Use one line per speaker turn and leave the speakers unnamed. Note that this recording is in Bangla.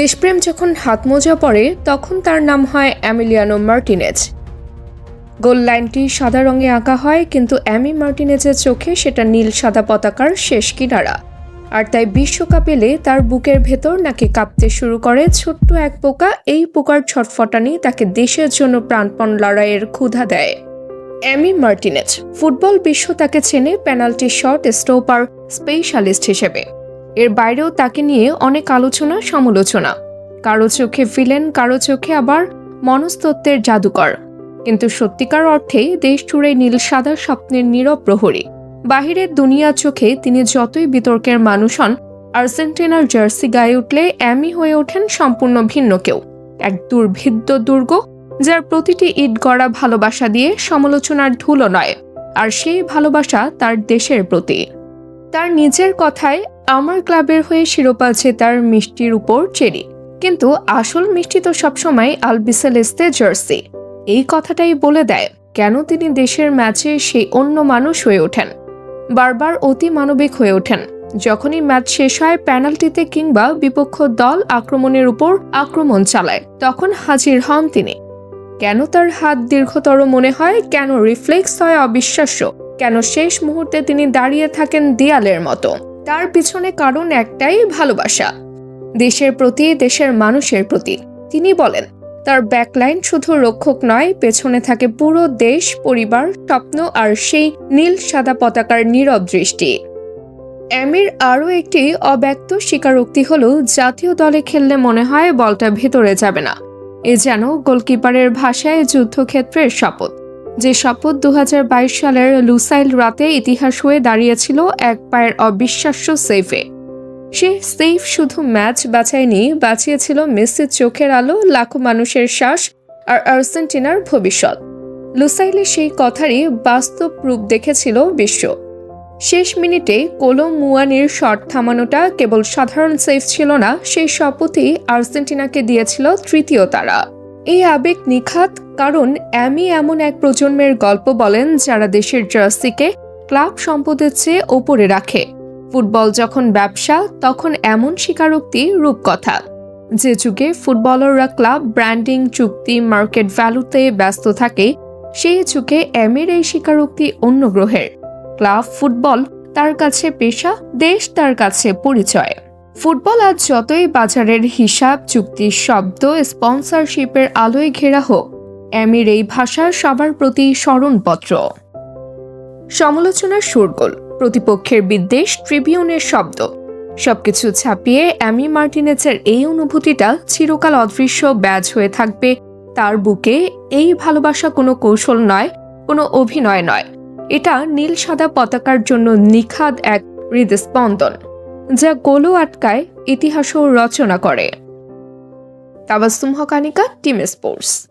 দেশপ্রেম যখন হাতমোজা পড়ে তখন তার নাম হয় অ্যামিলিয়ানো মার্টিনেজ। গোল লাইনটি সাদা রঙে আঁকা হয়, কিন্তু অ্যামি মার্টিনেজের চোখে সেটা নীল সাদা পতাকার শেষ কিনারা। আর তাই বিশ্বকাপ এলে তার বুকের ভেতর নাকি কাঁপতে শুরু করে ছোট্ট এক পোকা, এই পোকার ছটফটানি তাকে দেশের জন্য প্রাণপণ লড়াইয়ের ক্ষুধা দেয়। অ্যামি মার্টিনেজ, ফুটবল বিশ্ব তাকে চেনে পেনাল্টি শট স্টোপার স্পেশালিস্ট হিসেবে। এর বাইরেও তাকে নিয়ে অনেক আলোচনা, সমালোচনা। কারও চোখে ভিলেন কারও চোখে আবার মনস্তত্ত্বের জাদুকর। কিন্তু সত্যিকার অর্থে দেশ জুড়ে নীল সাদা স্বপ্নের নীরব প্রহরী। বাহিরের দুনিয়ার চোখে তিনি যতই বিতর্কের মানুষ হন, আর্জেন্টিনার জার্সি গায়ে উঠলে অ্যামি হয়ে ওঠেন সম্পূর্ণ ভিন্ন কেউ। এক দুর্ভিদ্য দুর্গ, যার প্রতিটি ইট গড়া ভালোবাসা দিয়ে সমালোচনার ধুলো নয়, আর সেই ভালোবাসা তার দেশের প্রতি। তার নিজের কথায় আমার ক্লাবের হয়ে শিরোপা আছে তার মিষ্টির উপর চেরি। কিন্তু আসল মিষ্টি তো সবসময় আলবিসেলেস্তে জার্সি। এই কথাটাই বলে দেয় কেন তিনি দেশের ম্যাচে সেই অন্য মানুষ হয়ে ওঠেন। বারবার অতি মানবিক হয়ে ওঠেন। যখনই ম্যাচ শেষ হয় পেনাল্টিতে কিংবা বিপক্ষ দল আক্রমণের উপর আক্রমণ চালায়, তখন হাজির হন তিনি। কেন তার হাত দীর্ঘতর মনে হয়? কেন রিফ্লেক্স হয় অবিশ্বাস্য? কেন শেষ মুহূর্তে তিনি দাঁড়িয়ে থাকেন দেয়ালের মতো? তার পিছনে কারণ একটাই ভালোবাসা। দেশের প্রতি, দেশের মানুষের প্রতি। তিনি বলেন, তার ব্যাকলাইন শুধু রক্ষক নয়, পেছনে থাকে পুরো দেশ, পরিবার, স্বপ্ন আর সেই নীল সাদা পতাকার নীরব দৃষ্টি। অ্যামির আরও একটি অব্যক্ত স্বীকারোক্তি হল, জাতীয় দলে খেললে মনে হয় বলটা ভেতরে যাবে না। এ যেন গোলকিপারের ভাষায় যুদ্ধক্ষেত্রের শপথ। যে শপথ দু হাজার বাইশ সালের লুসাইল রাতে ইতিহাস হয়ে দাঁড়িয়েছিল এক পায়ের অবিশ্বাস্য সেফে। সে সেফ শুধু ম্যাচ বাঁচায়নি বাঁচিয়েছিল মেসির চোখের আলো, লাখো মানুষের শ্বাস আর আর্জেন্টিনার ভবিষ্যৎ। লুসাইলে সেই কথারই বাস্তব রূপ দেখেছিল বিশ্ব। শেষ মিনিটে কোলো মুয়ানির শট থামানোটা কেবল সাধারণ সেফ ছিল না, সেই শপথই আর্জেন্টিনাকে দিয়েছিল তৃতীয় তারা। এই আবেগ নিখাত কারণ অ্যামি এমন এক প্রজন্মের গল্প বলেন যারা দেশের জার্সিকে ক্লাব সম্পদের চেয়ে ওপরে রাখে। ফুটবল যখন ব্যবসা, তখন এমন স্বীকারোক্তি রূপকথা। যে যুগে ফুটবলাররা ক্লাব, ব্র্যান্ডিং, চুক্তি, মার্কেট ভ্যালুতে ব্যস্ত থাকে, সেই যুগে অ্যামির এই স্বীকারোক্তি অন্য গ্রহের। ক্লাব, ফুটবল, তার কাছে পেশা, দেশ তার কাছে পরিচয়। ফুটবল আজ যতই বাজারের হিসাব, চুক্তির শব্দ, স্পন্সরশিপের আলোয় ঘেরা হোক অ্যামির এই ভাষা সবার প্রতি স্মরণপত্র। সমালোচনার সুরগোল প্রতিপক্ষের বিদ্বেষ, ট্রিবিউনের শব্দ। সবকিছু ছাপিয়ে অ্যামি মার্টিনেজের এই অনুভূতিটা চিরকাল অদৃশ্য, ব্যাজ হয়ে থাকবে। তার বুকে এই ভালোবাসা কোনো কৌশল নয়, কোনো অভিনয় নয়। এটা নীল সাদা পতাকার জন্য নিখাদ এক হৃদস্পন্দন। যা গোলও আটকায় ইতিহাসও রচনা করে। তাবাসুম হকানিকা টিম স্পোর্টস।